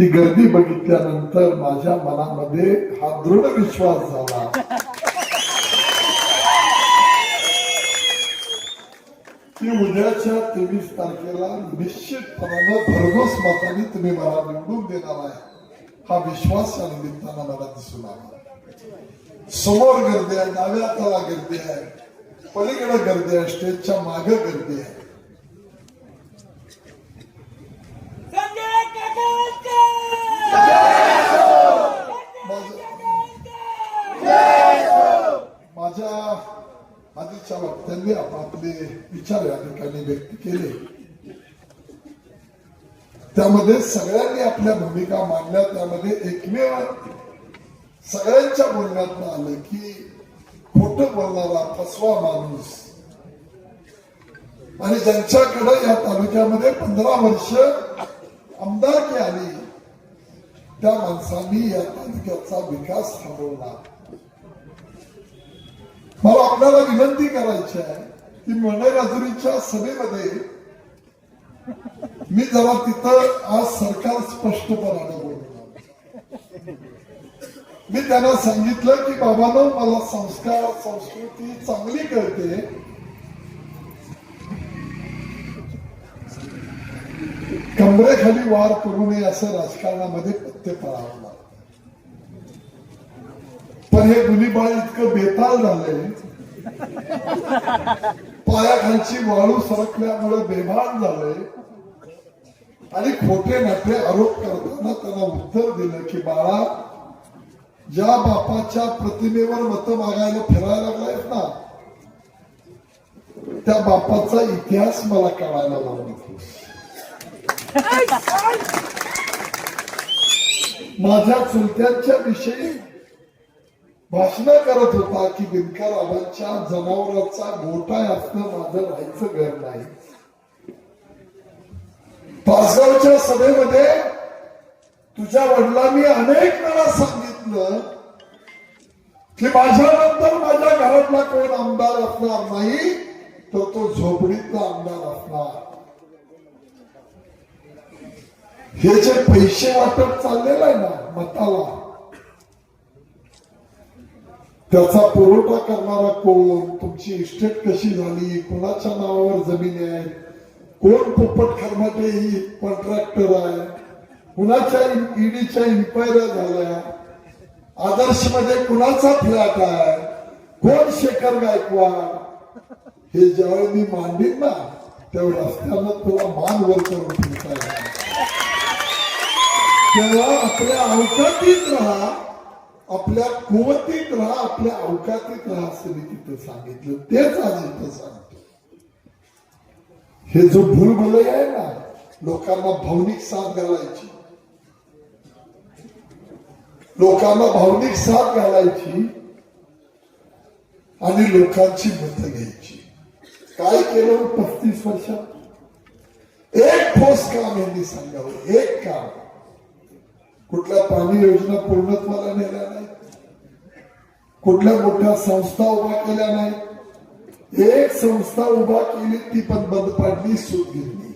ती गर्दी बघितल्यानंतर माझ्या मनामध्ये हा दृढ विश्वास झाला. की उद्याच्या तेवीस तारखेला निश्चितपणानं भरघोस मताने तुम्ही मला निवडून देणार आहे. हा विश्वास या निमित्तानं मला दिसून आला. समोर गर्दी आहे डाव्या हाताला गर्दी आहे पलीकडे गर्दी आहे स्टेजच्या मागे गर्दी आहे संजय काटोलकर माझ्या आधीच्या वक्त्यांनी आपापले विचार या ठिकाणी व्यक्त केले. त्यामध्ये सगळ्यांनी आपल्या भूमिका मांडल्या त्यामध्ये एकमेव सगळ्यांच्या बोलण्यात आलं की खोट बोलणारा फसवा माणूस. आणि ज्यांच्याकडे या तालुक्यामध्ये पंधरा वर्ष आमदारकी आली त्या माणसांनी या तालुक्याचा विकास थांबवला. मला आपल्याला विनंती करायची आहे की मंडळराजुरीच्या सभेमध्ये मी जरा तिथं आज सरकार स्पष्टपणाने बोललो मी त्यांना सांगितलं की बाबांनो मला संस्कार संस्कृती चांगली कळते. कमरेखाली वार करू नये असं राजकारणामध्ये पत्ते पळावं पण हे गुन्हेबाळ इतकं बेताल झालंय. पायाखालची वाळू सरकल्यामुळे बेभान झालंय. आणि खोटे नाटे आरोप करताना त्यांना उत्तर दिलं की बाळा ज्या बापाच्या प्रतिमेवर मत मागायला फिरायला लागलायत ना त्या बापाचा इतिहास मला कळायला लागला माझ्या चुलत्यांच्या विषयी भाषण करत होता की दिनकर आबांच्या जनावरांचा गोठा असणं माझं राहायचं घर नाही. पासगावच्या सभेमध्ये तुझ्या वडिलांनी अनेक वेळा सांगितलं की माझ्यानंतर माझ्या घरातला कोण आमदार असणार नाही तर तो झोपडीतला आमदार असणार. हे जे पैसे वाटप चाललेलं आहे ना मताला त्याचा पुरवठा करणारा कोण तुमची इस्टेट कशी झाली कोणाच्या नावावर जमीन आहे कोण पोपट खरमाटे ही कॉन्ट्रॅक्टर आहे कुणाच्या ईडीच्या इन्क्वायऱ्या झाल्या आदर्शमध्ये कुणाचा फ्लॅट आहे कोण शेखर गायकवाड? हे ज्यावेळी मी मांडीन ना त्यावेळी रस्त्यानं तुला मान वर करून ठेवता तेव्हा आपल्या अवकातीत राहा आपल्या कुवतीत राहा आपल्या अवकातीत राहा असं मी तिथं सांगितलं. तेच आज इथं सांगतो हे जो भूलभुलई आहे ना लोकांना भावनिक साथ घालायची. लोकांना भावनिक साथ घालायची आणि लोकांची मत घ्यायची. काय केलं हो पस्तीस वर्षात? एक ठोस काम यांनी सांगावं एक काम. कुठल्या पाणी योजना पूर्णत्वाला नेल्या नाही कुठल्या मोठ्या संस्था उभ्या केल्या नाही एक संस्था उभा केली ती पण बंद पाडली सुतगिरणी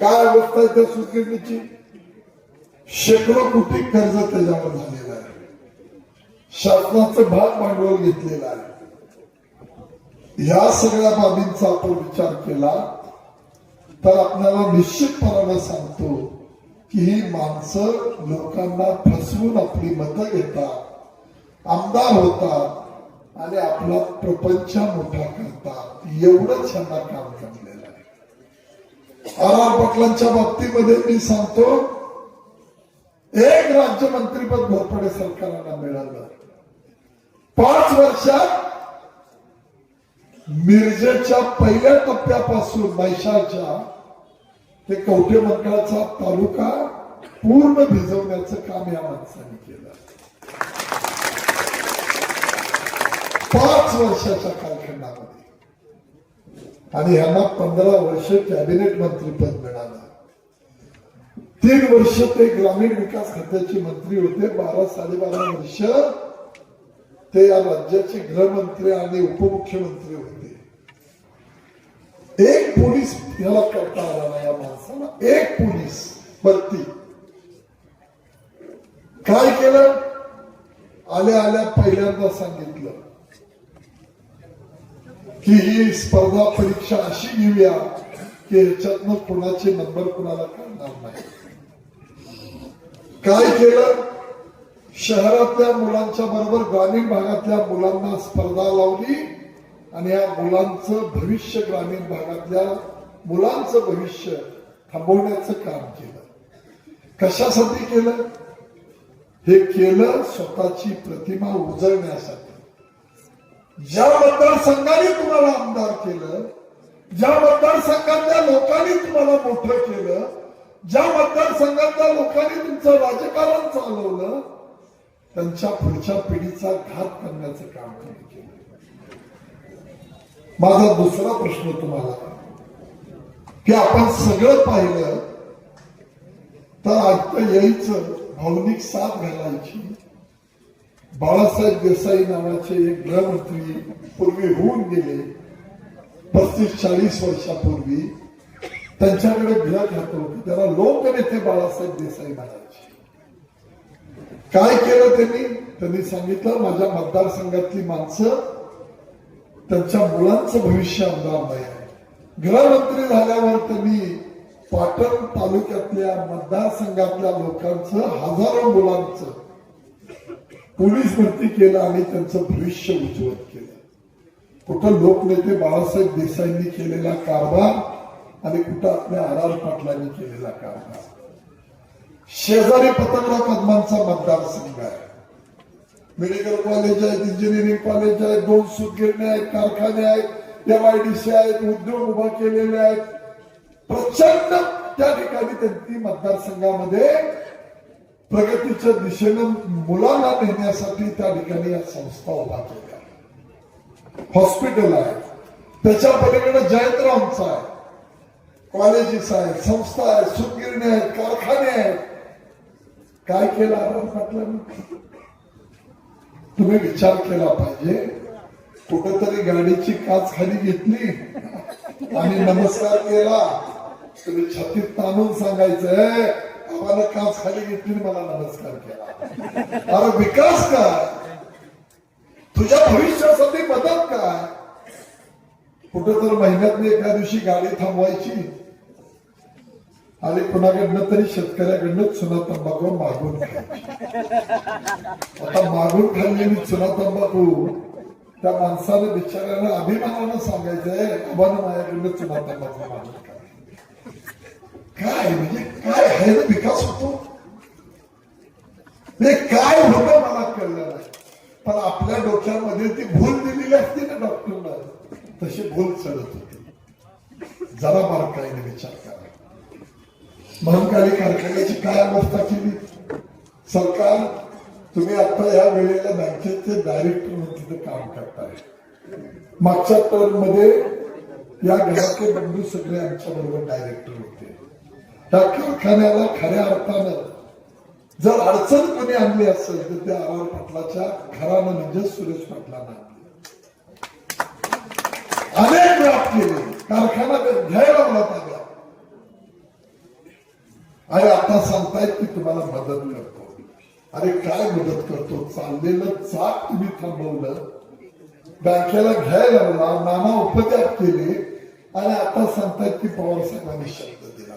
काय अवस्था आहे त्या सुतगिरणीची शेकडो कोटी कर्ज त्याच्यावर झालेलं आहे. शासनाचं भाग भांडवल घेतलेलं आहे. ह्या सगळ्या बाबींचा आपण विचार केला तर आपल्याला निश्चितपणानं सांगतो की ही माणसं लोकांना फसवून आपली मतं घेतात आमदार होतात आणि आपला प्रपंच मोठा करतात. एवढंच यांना काम जमलेलं आहे. आर आर पाटलांच्या बाबतीमध्ये मी सांगतो एक राज्यमंत्रीपद घोरपडे सरकारला मिळालं. पाच वर्षात मिरजेच्या पहिल्या टप्प्यापासून मैशाच्या ते कवठे मंडळाचा तालुका पूर्ण भिजवण्याचं काम या माणसाने केलं. पाच वर्षाच्या कालखंडामध्ये आणि यांना पंधरा वर्ष कॅबिनेट मंत्रीपद मिळालं. तीन वर्ष ते ग्रामीण विकास खात्याचे मंत्री होते. बारा साडेबारा वर्ष ते या राज्याचे गृहमंत्री आणि उपमुख्यमंत्री होते. पोलीस याला करता आला नाही या माणसाला. एक पोलीस भरती. काय केलं? आल्या आल्या पहिल्यांदा सांगितलं की ही स्पर्धा परीक्षा अशी घेऊया की ह्याच्यातनं कुणाचे नंबर कुणाला कळणार नाही. काय केलं? शहरातल्या मुलांच्या बरोबर ग्रामीण भागातल्या मुलांना स्पर्धा लावली. आणि या मुलांचं भविष्य ग्रामीण भागातल्या मुलांचं भविष्य थांबवण्याचं काम केलं. कशासाठी केलं? हे केलं स्वतःची प्रतिमा उजळण्यासाठी. ज्या मतदारसंघाने तुम्हाला आमदार केलं ज्या मतदारसंघातल्या लोकांनी तुम्हाला मोठं केलं ज्या मतदारसंघातल्या लोकांनी तुमचं राजकारण चालवलं त्यांच्या पुढच्या पिढीचा घात करण्याचं काम केलं. माझा दुसरा प्रश्न तुम्हाला. की आपण सगळं पाहिलं तर आता यायचं भावनिक साथ घालायची. बाळासाहेब देसाई नावाचे एक गृहमंत्री पूर्वी होऊन गेले पस्तीस चाळीस वर्षापूर्वी. त्यांच्याकडे गृह खातं होतं. त्याला लोकनेते बाळासाहेब देसाई म्हणायचे. काय केलं त्यांनी? त्यांनी सांगितलं माझ्या मतदारसंघातली माणसं त्यांच्या मुलांचं भविष्य आमदार आहे. गृहमंत्री झाल्यावर त्यांनी पाटण तालुक्यातल्या मतदारसंघातल्या लोकांचं हजारो मुलांचं पोलीस भरती केलं आणि त्यांचं भविष्य उज्ज्वल केलं. कुठं लोकनेते बाळासाहेब देसाईंनी केलेला कारभार आणि कुठं आपल्या आर आर पाटलांनी केलेला कारभार. शेजारी पतंगराव कदमांचा मतदारसंघ आहे. मेडिकल कॉलेज आहेत इंजिनिअरिंग कॉलेज आहेत दोन सुतगिरणे आहेत कारखाने आहेत एम आय डी सी आहेत उद्योग उभा केलेले आहेत. प्रचंड त्या ठिकाणी त्यांनी मतदारसंघामध्ये प्रगतीच्या दिशेनं मुलांना नेण्यासाठी त्या ठिकाणी या संस्था उभा केल्या. हॉस्पिटल आहे. त्याच्या पलीकडे जयंतरामचा आहे. कॉलेजेस आहेत संस्था आहेत सुतगिरणी आहेत कारखाने आहेत. काय केलं आपण म्हटलं? तुम्ही विचार केला पाहिजे. कुठेतरी गाडीची काच खाली घेतली. आणि नमस्कार केला. तुम्ही छातीत ताणून सांगायचं आम्हाला काच खाली घेतली मला नमस्कार केला. अरे विकास काय? तुझ्या भविष्यासाठी मदत काय? कुठं तर महिन्यातली एका दिवशी गाडी थांबवायची. आणि कुणाकडनं तरी शेतकऱ्याकडनं चुना तंबाखू मागून आता मागून खाल्लेली चुना तंबाखू त्या माणसानं बिचाऱ्याला अभिमानानं सांगायचंय आबानं माझ्याकडनं चुना तंबाखू मागून काय? म्हणजे काय? आहे ना विकास होतो? हे काय होत मला कळलं नाही. पण आपल्या डोक्यामध्ये ती भूल दिलेली असते ना डॉक्टरला तशी भूल चढत होती. जरा बारकाईने विचार करा. महंकाळी कारखान्याची काय अवस्था केली? सरकार तुम्ही आता या वेळेला बँकेचे डायरेक्टर म्हणून तिथे काम करताय. मागच्या टर्ममध्ये या घरातले बंधू सगळे आमच्या बरोबर डायरेक्टर होते. त्या कारखान्याला खऱ्या अर्थानं जर अडचण कोणी आणली असेल तर त्या आर पाटलाच्या घरानं म्हणजे सुरेश पाटलांना आणली. अनेक वेळा केले. कारखाना घ्यायला मला आणि आता सांगतायत की तुम्हाला मदत करतो अरे काय मदत करतो? चाललेलं चाक तुम्ही थांबवलं. बँकेला घ्यायला लावला नाना उपचार केले. आणि आता सांगतायत की पवार साहेबांनी शब्द दिला.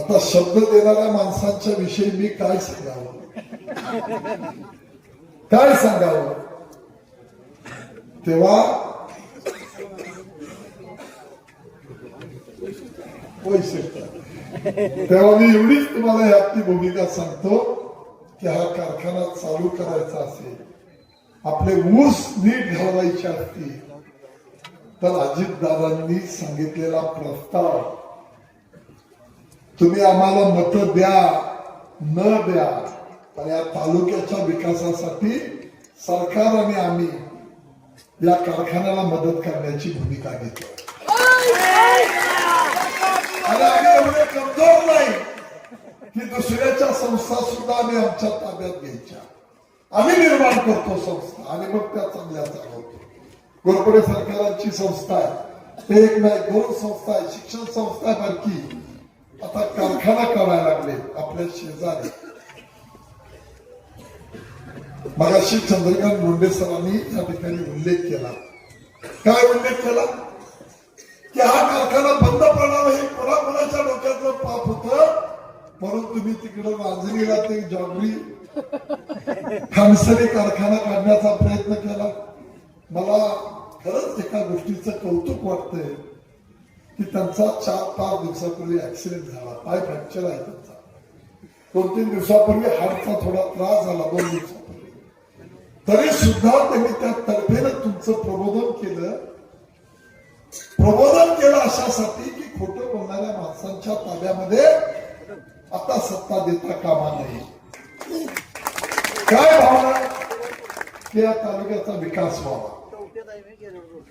आता शब्द देणाऱ्या माणसांच्या विषयी मी काय सांगावं? काय सांगावं? तेव्हा पैसे तेव्हा मी एवढीच तुम्हाला यातली भूमिका सांगतो की हा कारखाना चालू करायचा असेल आपले ऊस नीट घालवायचे असतील तर अजितदादांनी सांगितलेला प्रस्ताव तुम्ही आम्हाला मत द्या न द्या पण या तालुक्याच्या विकासासाठी सरकार आणि आम्ही या कारखान्याला मदत करण्याची भूमिका घेतो कमजोर नाही. की दुसऱ्याच्या संस्था सुद्धा आम्ही आमच्या ताब्यात घ्यायच्या. आम्ही निर्माण करतो संस्था आणि मग त्या चांगल्या चालवतो गोरपडे सरकारांची संस्था आहे. ते एक नाही दोन संस्था आहे शिक्षण संस्था आहे बारकी. आता कारखाना करायला आपल्या शेजारी. मगाशी चंद्रकांत मुंडे सरांनी या ठिकाणी उल्लेख केला. काय उल्लेख केला? की हा कारखाना बंद पडावा हे कोणाकोणाच्या डोक्यातलं पाप होत. म्हणून तुम्ही तिकडे रांजणीला ते जॉबरी खामसरी कारखाना काढण्याचा प्रयत्न केला. मला खरंच एका गोष्टीचं कौतुक वाटतंय की त्यांचा चार पाच दिवसापूर्वी ऍक्सिडेंट झाला. पाय फ्रॅक्चर आहे त्यांचा. दोन तीन दिवसापूर्वी हार्टचा थोडा त्रास झाला दोन दिवसापूर्वी. तरी सुद्धा त्यांनी त्या तर्फेनं तुमचं प्रबोधन केलं. प्रबोधन केलं अशासाठी की खोटं बोलणाऱ्या माणसांच्या ताब्यामध्ये आता सत्ता देता कामा नये. काय भावना? की या तालुक्याचा विकास व्हावा.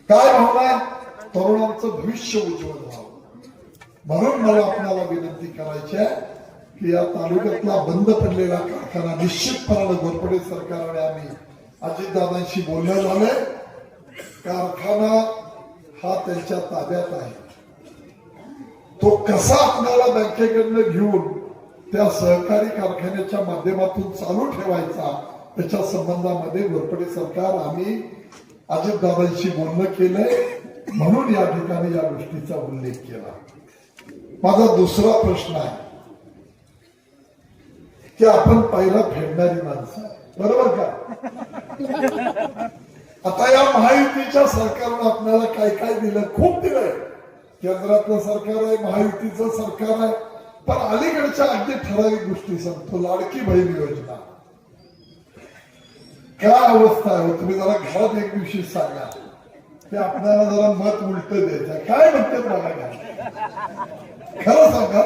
काय भावना? तरुणांचं भविष्य उज्ज्वल व्हावं. म्हणून मला आपल्याला विनंती करायची आहे की या तालुक्यातला बंद पडलेला कारखाना निश्चितपणाने घोरपडे सरकारने आम्ही अजितदादांशी बोलणं झालंय. कारखाना हा त्यांच्या ताब्यात आहे. तो कसा आपल्याला बँकेकडनं घेऊन त्या सहकारी कारखान्याच्या माध्यमातून चालू ठेवायचा त्याच्या संबंधामध्ये घोरपडे सरकार आम्ही अजितदादांशी बोलणं केलंय म्हणून या ठिकाणी या गोष्टीचा उल्लेख केला. माझा दुसरा प्रश्न आहे की आपण पहिला फेडणारी माणसं बरोबर का? आता या महायुतीच्या सरकारनं आपल्याला काय काय दिलं? खूप दिलंय. केंद्रातलं सरकार आहे महायुतीचं सरकार आहे. पण अलीकडच्या अगदी ठराविक गोष्टी सांगतो. लाडकी बहीण योजना. काय अवस्था आहे हो? तुम्ही जरा घरात एक दिवशी सांगा. की आपल्याला जरा मत उलट द्यायचं काय म्हणते मला काय? खरं सांगा.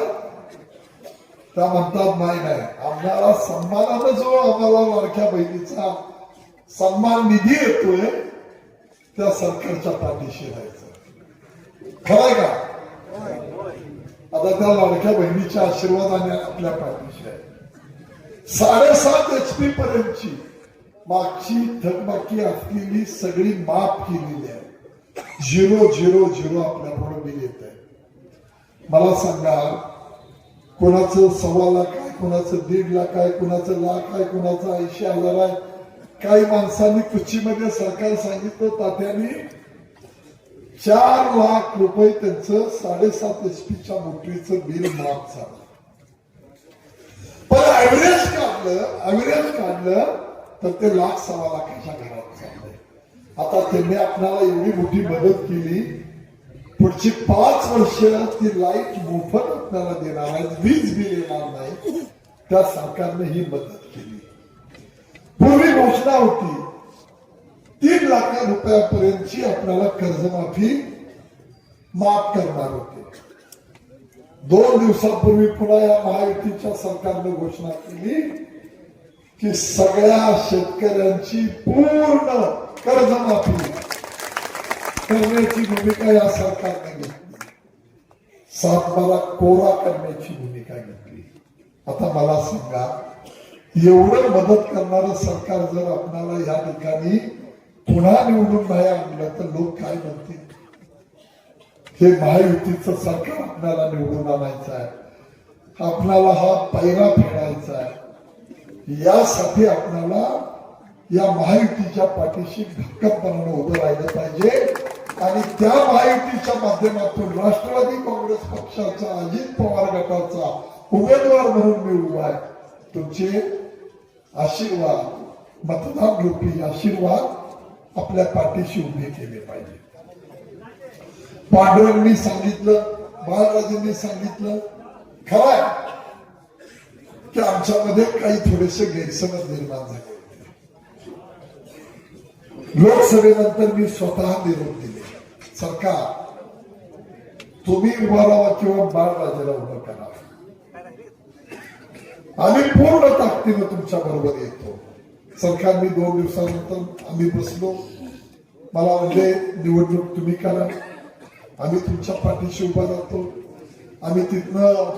त्या म्हणतात नाही नाही. आम्हाला सन्मानानं जो आम्हाला लाडक्या बहिणीचा सन्मान निधी येतोय त्या सरकारच्या पाठीशी राहायचं. खरंय का? आता त्या लाडक्या बहिणीच्या आशीर्वादाने आपल्या पाठीशी आहे. साडेसात एच पी पर्यंतची मागची थकबाकी असलेली सगळी माफ केलेली आहे. झिरो झिरो झिरो आपल्याकडे बिल येत आहे. मला सांगा कोणाचं सव्वा लाख आहे कोणाचं दीड लाख आहे कोणाचं लाख आहे कोणाचं ऐंशी हजार आहे? काही माणसांनी कुचीमध्ये सरकार सांगितलं तात्याने चार लाख रुपये त्यांचं साडेसात एच पीच्या मोटरीचं बिल माफ झालं. पण ऍव्हरेज काढलं ऍव्हरेज काढलं तर ते लाख सव्वा लाखाच्या घरात चाललंय आता त्यांनी आपल्याला एवढी मोठी मदत केली. पुढची पाच वर्ष ती लाइट मोफत आपल्याला देणार आहे वीज बिल येणार नाही. त्या सरकारने ही मदत केली. पूर्वी घोषणा होती तीन लाख रुपयापर्यंतची आपल्याला कर्जमाफी माफ करणार होते. दोन दिवसापूर्वी पुन्हा या महायुतीच्या सरकारने घोषणा केली की सगळ्या शेतकऱ्यांची पूर्ण कर्जमाफी करण्याची भूमिका या सरकारने घेतली. सातबारा कोरा करण्याची भूमिका घेतली. आता मला सांगा एवढं मदत करणारं सरकार जर आपणाला या ठिकाणी पुन्हा निवडून नाही आणलं तर लोक काय म्हणतील? हे महायुतीचं सरकार आपल्याला निवडून आणायचं आहे. आपल्याला हा पैरा फेडायचा आहे. यासाठी आपल्याला या महायुतीच्या पाठीशी भक्कमपणानं उभं राहिलं पाहिजे. आणि त्या महायुतीच्या माध्यमातून राष्ट्रवादी काँग्रेस पक्षाचा अजित पवार गटाचा उमेदवार म्हणून मी उभा आहे. तुमचे आशीर्वाद मतदान रूपी आशीर्वाद आपल्या पाठीशी उभे केले पाहिजे. पांडुरंगांनी सांगितलं बाळराजेंनी सांगितलं खरं आहे की आमच्यामध्ये काही थोडेसे गैरसमज निर्माण झाले लोकसभेनंतर मी स्वतः निरोप दिले. सरकार तुम्ही उभा राहा किंवा बाळराजेला उभं करा. आम्ही पूर्ण ताकदीनं तुमच्या बरोबर येतो. सरकार मी दोन दिवसानंतर आम्ही बसलो. मला म्हणजे निवडणूक तुम्ही करा. आम्ही तुमच्या पाठीशी उभा राहतो. आम्ही तिथनं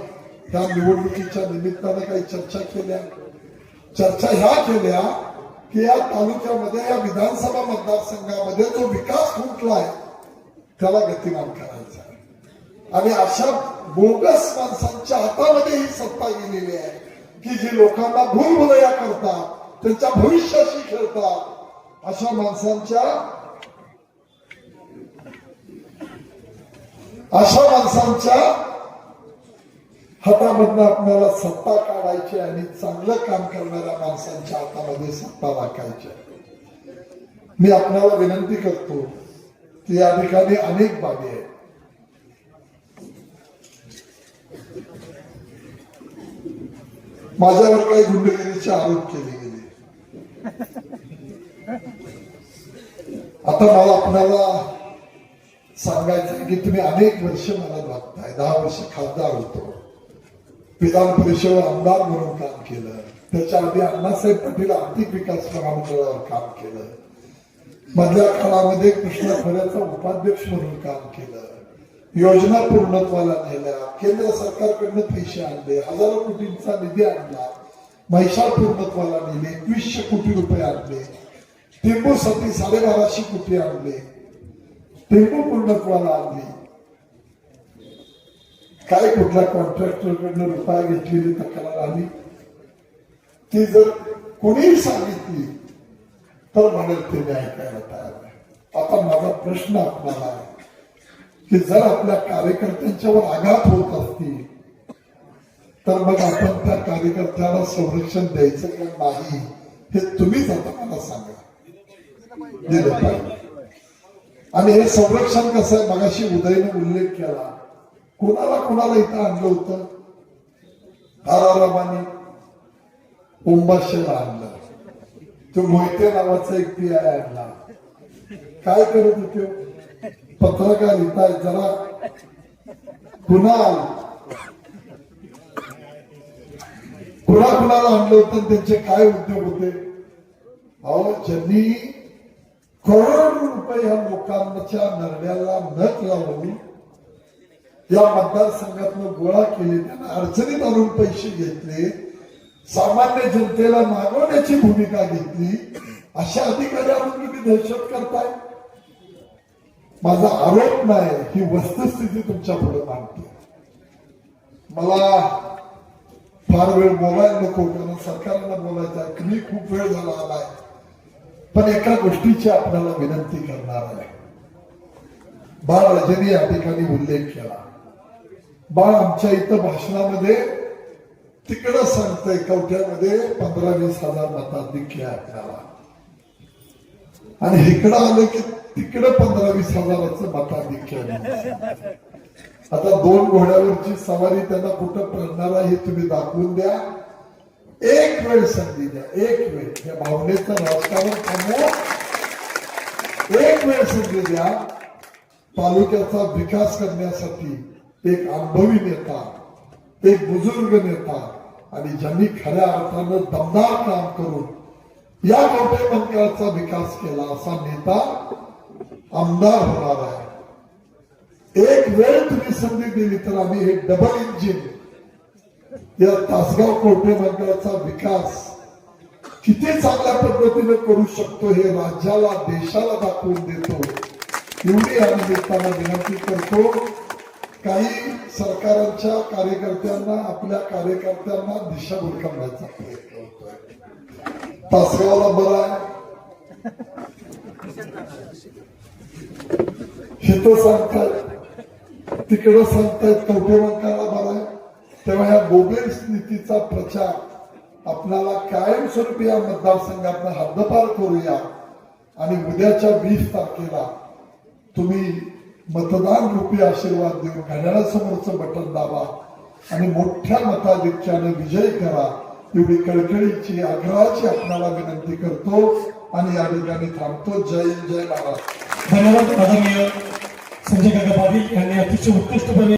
त्या निवडणुकीच्या निमित्तानं काही चर्चा केल्या. चर्चा ह्या केल्या की या तालुक्यामध्ये या विधानसभा मतदारसंघामध्ये जो विकास फुटलाय त्याला गतिमान करायचा आणि अशा बोगस माणसांच्या हातामध्ये ही सत्ता गेलेली आहे. की जी लोकांना भूलभुलया करतात त्यांच्या भविष्याशी खेळतात अशा माणसांच्या अशा माणसांच्या हातामधनं आपल्याला सत्ता काढायची आणि चांगलं काम करणाऱ्या माणसांच्या हातामध्ये सत्ता राखायची. मी आपल्याला विनंती करतो की या ठिकाणी अनेक बाबी आहेत. माझ्यावर काही गुंडगिरीचे आरोप केले गेले. आता मला आपल्याला सांगायचं की तुम्ही अनेक वर्ष मला बघताय. दहा वर्ष खासदार होतो. विधान परिषद आमदार म्हणून काम केलं. त्याच्या आधी अण्णासाहेब पाटील आर्थिक विकास महामंडळावर काम केलं. मधल्या काळामध्ये कृष्ण खोऱ्याचा उपाध्यक्ष म्हणून काम केलं. योजना पूर्णत्वाला नेल्या. केंद्र सरकारकडनं पैसे आणले हजारो कोटींचा निधी आणला. महिषा पूर्णत्वाला नेले एकवीसशे कोटी रुपये आणले. टेंबूसाठी साडेबाराशे कोटी आणले. टेंबू पूर्णत्वाला आणली. काय कुठल्या कॉन्ट्रॅक्टरकडनं रुपया घेतलेली तक्रार आली? ती जर कोणीही सांगितली तर म्हणेल ते मी ऐकायला तयार आता माझा प्रश्न आपल्याला आहे. की जर आपल्या कार्यकर्त्यांच्यावर आघात होत असतील तर मग आपण त्या कार्यकर्त्याला संरक्षण द्यायचं का नाही हे तुम्हीच आता मला सांगा. दिलं पाहिजे. आणि हे संरक्षण कसं आहे? मगाशी उदयने उल्लेख केला. कोणाला कोणाला इथं आणलं होतं? आरारामाने उंबाशेला आणलं. तो मोहिते नावाचा एक पी आय आणला. काय करत होते? पत्रकार पत्रकार लिहिताय जरा. कुणाल? कुणा कुणाला आणलं होतं? त्यांचे काय उद्योग होते? अहो ज्यांनी करोड रुपये ह्या लोकांच्या नरड्याला नख लावून या मतदारसंघातून गोळा केले त्यांना अडचणीत आणून पैसे घेतले सामान्य जनतेला मागवण्याची भूमिका घेतली अशा अधिकाऱ्यांवर तुम्ही दहशत करताय? माझा आरोप नाही ही वस्तुस्थिती तुमच्यापुढे मांडते. मला फार वेळ बोलायला नको कारण सरकारला बोलायचं आहे. तुम्ही खूप वेळ झाला आलाय. पण एका गोष्टीची आपल्याला विनंती करणार आहे. बाळ रजनी या ठिकाणी उल्लेख केला. बाळ आमच्या इथं भाषणामध्ये तिकडं सांगतंय कवठ्यामध्ये पंधरा वीस हजार मताधिक्य आपल्याला. आणि इकडं आलं की तिकडं पंधरा वीस हजाराचं मताधिक्य आता दोन घोड्यावरची सवारी त्यांना कुठं पडणार आहे हे तुम्ही दाखवून द्या. एक वेळ संधी द्या एक वेळ. या भावनेचं राजकारण थांबवा. एक वेळ संधी द्या. तालुक्याचा विकास करण्यासाठी एक अनुभवी नेता एक बुजुर्ग नेता आणि ज्यांनी खऱ्या अर्थानं दमदार काम करून या कवठे मंडळाचा विकास केला असा नेता आमदार होणार आहे. एक वेळ तुम्ही संधी दिली तर आम्ही हे डबल इंजिन या तासगाव कोटे मंडळाचा विकास किती चांगल्या पद्धतीने करू शकतो हे राज्याला देशाला दाखवून देतो एवढी आम्ही निमित्तानं विनंती करतो. काही सरकारांच्या कार्यकर्त्यांना आपल्या कार्यकर्त्यांना दिशाभूल करण्याचा प्रयत्न तासगावला बरा आहे हिथं सांगतायत तिकडं सांगतायत कवटेमंकाला बरं आहे तेव्हा ह्या बोगस नीतीचा प्रचार आपल्याला कायमस्वरूपी या मतदारसंघातनं हद्दपार करूया आणि उद्याच्या वीस तारखेला तुम्ही मतदान रूपी आशीर्वाद देऊन घड्याळासमोरचं बटन दाबा आणि मोठ्या मताधिक्यानं विजय करा. एवढी कळकळीची आग्रहाची आपणाला विनंती करतो आणि या ठिकाणी थांबतो. जय जय महाराज धन्यवाद आदरणीय संजय काका पाटील यांनी अतिशय उत्कृष्टपणे